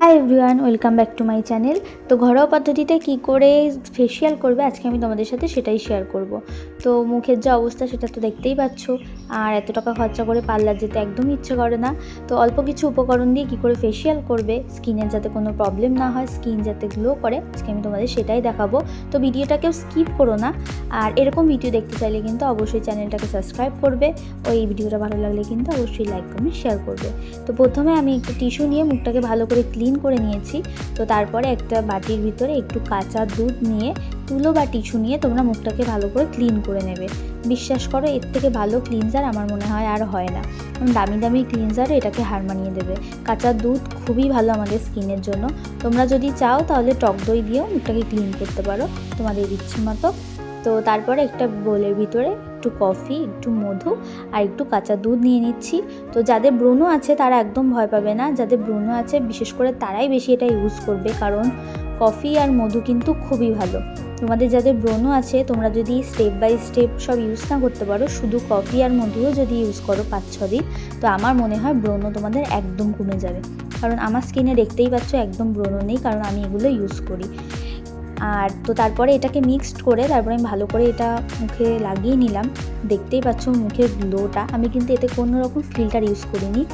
Hi everyone welcome back to my channel তো ঘরোয়া পদ্ধতিতে কি করে ফেসিয়াল করবে আজকে আমি তোমাদের সাথে সেটাই শেয়ার করব। তো মুখের যা অবস্থা সেটা তো দেখতেই পাচ্ছ। আর এত টাকা খরচা করে পার্লার যেতে একদম ইচ্ছে করে না। তো অল্প কিছু উপকরণ দিয়ে কি করে ফেসিয়াল করবে স্কিনের যাতে কোনো প্রবলেম না হয় স্কিন যাতে গ্লো করে, আজকে আমি তোমাদের সেটাই দেখাবো। তো ভিডিওটাকেও স্কিপ করো না। আর এরকম ভিডিও দেখতে চাইলে কিন্তু অবশ্যই চ্যানেলটাকে সাবস্ক্রাইব করবে। ও এই ভিডিওটা ভালো লাগলে কিন্তু অবশ্যই লাইক কমেন্ট শেয়ার করবে। তো প্রথমে আমি একটু টিস্যু নিয়ে মুখটাকে ভালো করে ক্লিন করে নিয়েছি। তো তারপরে একটা বাটির ভিতরে একটু কাঁচা দুধ নিয়ে, তুলো বা টিস্যু নিয়ে তোমরা মুখটাকে ভালো করে ক্লিন করে নেবে। বিশ্বাস করো, এর থেকে ভালো ক্লিনজার আমার মনে হয় আর হয় না। দামি দামি ক্লিনজারে এটাকে হার মানিয়ে দেবে। কাঁচা দুধ খুবই ভালো আমাদের স্কিনের জন্য। তোমরা যদি চাও তাহলে টক দই দিয়েও মুখটাকে ক্লিন করতে পারো। তোমাদের ইচ্ছে মতো তো তারপরে একটা বোলের ভিতরে একটু কফি, একটু মধু আর একটু কাঁচা দুধ নিয়ে নিচ্ছি। তো যাদের ব্রণ আছে তারা একদম ভয় পাবে না। যাদের ব্রণ আছে বিশেষ করে তারাই বেশি এটা ইউজ করবে কারণ কফি আর মধু কিন্তু খুবই ভালো। তোমাদের যাদের ব্রণ আছে তোমরা যদি স্টেপ বাই স্টেপ সব ইউজ না করতে পারো, শুধু কফি আর মধুও যদি ইউজ করো পাঁচ ছ দিন, তো আমার মনে হয় ব্রণ তোমাদের একদম কমে যাবে। কারণ আমার স্কিনে দেখতেই পাচ্ছ একদম ব্রণ নেই কারণ আমি এগুলো ইউজ করি। আর তো তারপরে এটাকে মিক্সড করে তারপরে আমি ভালো করে এটা মুখে লাগিয়ে নিলাম। দেখতেই পাচ্ছ মুখের গ্লোটা আমি কিন্তু এতে কোনো রকম ফিল্টার ইউজ করিনি।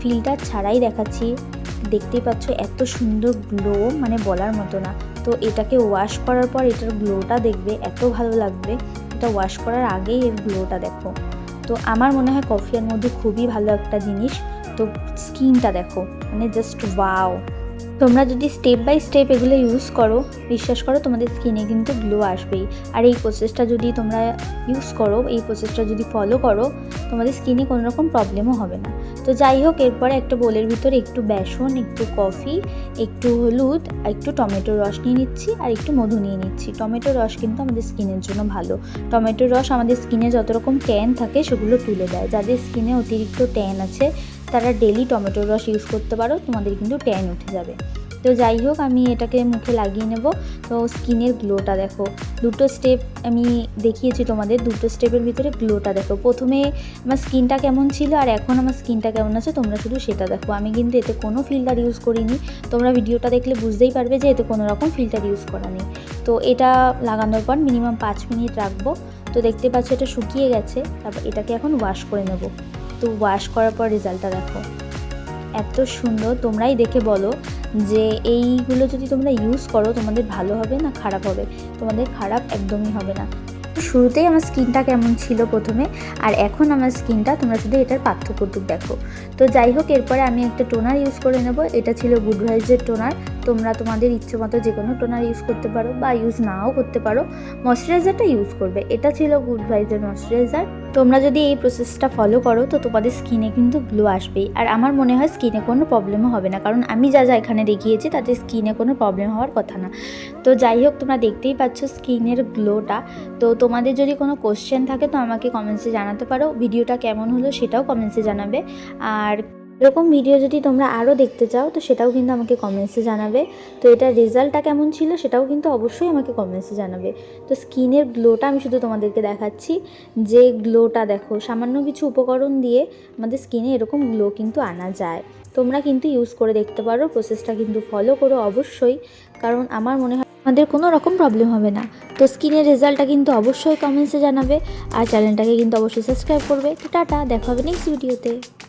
ফিল্টার ছাড়াই দেখাচ্ছি। দেখতেই পাচ্ছ এত সুন্দর গ্লো মানে বলার মতো না। তো এটাকে ওয়াশ করার পর এটার গ্লোটা দেখবে, এত ভালো লাগবে। এটা ওয়াশ করার আগেই এর গ্লোটা দেখো। তো আমার মনে হয় কফি আর মধ্যে খুবই ভালো একটা জিনিস। তো স্কিনটা দেখো মানে জাস্ট ওয়াও তোমরা যদি স্টেপ বাই স্টেপ এগুলো ইউজ করো, বিশ্বাস করো তোমাদের স্কিনে কিন্তু গ্লো আসবেই। আর এই প্রসেসটা যদি তোমরা ইউজ করো, এই প্রসেসটা যদি ফলো করো, তোমাদের স্কিনে কোনো রকম প্রবলেমও হবে না। তো যাই হোক, এরপরে একটা বোলের ভিতরে একটু বেসন, একটু কফি একটু হলুদ, আর একটু টমেটোর রস নিয়ে নিচ্ছি, আর একটু মধু নিয়ে নিচ্ছি। টমেটোর রস কিন্তু আমাদের স্কিনের জন্য ভালো। টমেটোর রস আমাদের স্কিনে যত রকম ট্যান থাকে, সেগুলো তুলে দেয়। যাদের স্কিনে অতিরিক্ত ট্যান আছে তারা ডেলি টমেটোর রস ইউজ করতে পারো, তোমাদের কিন্তু ট্যান উঠে যাবে। তো যাই হোক, আমি এটাকে মুখে লাগিয়ে নেব। তো স্কিনের গ্লোটা দেখো। দুটো স্টেপ আমি দেখিয়েছি তোমাদের, দুটো স্টেপের ভিতরে গ্লোটা দেখো। প্রথমে আমার স্কিনটা কেমন ছিল আর এখন আমার স্কিনটা কেমন আছে, তোমরা শুধু সেটা দেখো। আমি কিন্তু এতে কোনো ফিল্টার ইউজ করিনি। তোমরা ভিডিওটা দেখলে বুঝতেই পারবে যে এতে কোনো রকম ফিল্টার ইউজ করা নেই। তো এটা লাগানোর পর মিনিমাম পাঁচ মিনিট রাখব। তো দেখতে পাচ্ছ এটা শুকিয়ে গেছে। তারপর এটাকে এখন ওয়াশ করে নেব। তো ওয়াশ করার পর রেজাল্টটা দেখো। এত সুন্দর, তোমরাই দেখে বলো যে এইগুলো যদি তোমরা ইউজ করো, তোমাদের ভালো হবে না খারাপ হবে? তোমাদের খারাপ একদমই হবে না। শুরুতেই আমার স্কিনটা কেমন ছিল প্রথমে, আর এখন আমার স্কিনটা তোমরা শুধু এটার পার্থক্যটুক দেখো। তো যাই হোক, এরপরে আমি একটা টোনার ইউজ করে নেব। এটা ছিল গুড ভাইজের টোনার তোমরা তোমাদের ইচ্ছে মতো যে কোনো টোনার ইউজ করতে পারো বা ইউজ নাও করতে পারো। ময়শ্চারাইজারটা ইউজ করবে। এটা ছিল গুড ভাইজের ময়শ্চারাইজার। তোমরা যদি এই প্রসেসটা ফলো করো, তো তোমাদের স্কিনে কিন্তু গ্লো আসবেই। আর আমার মনে হয় স্কিনে কোনো প্রবলেমও হবে না। কারণ আমি যা যা এখানে দেখিয়েছি, তাতে স্কিনে কোনো প্রবলেম হওয়ার কথা না। তো যাই হোক, তোমরা দেখতেই পাচ্ছ স্কিনের গ্লোটা তো তোমাদের যদি কোনো কোশ্চেন থাকে, তো আমাকে কমেন্টসে জানাতে পারো। ভিডিওটা কেমন হলো সেটাও কমেন্টসে জানাবে। আর এরকম ভিডিও যদি তোমরা আরও দেখতে চাও, তো সেটাও কিন্তু আমাকে কমেন্টসে জানাবে। তো এটার রেজাল্টটা কেমন ছিল সেটাও কিন্তু অবশ্যই আমাকে কমেন্টসে জানাবে। তো স্কিনের গ্লোটা আমি শুধু তোমাদেরকে দেখাচ্ছি। যে গ্লোটা দেখো, সামান্য কিছু উপকরণ দিয়ে আমাদের স্কিনে এরকম গ্লো কিন্তু আনা যায়। তোমরা কিন্তু ইউজ করে দেখতে পারো প্রসেসটা কিন্তু ফলো করো অবশ্যই। কারণ আমার মনে হয় আমাদের কোনো রকম প্রবলেম হবে না। তো স্কিনের রেজাল্টটা কিন্তু অবশ্যই কমেন্টসে জানাবে। আর চ্যানেলটাকে কিন্তু অবশ্যই সাবস্ক্রাইব করবে। তো টাটা, দেখা হবে নেক্সট ভিডিওতে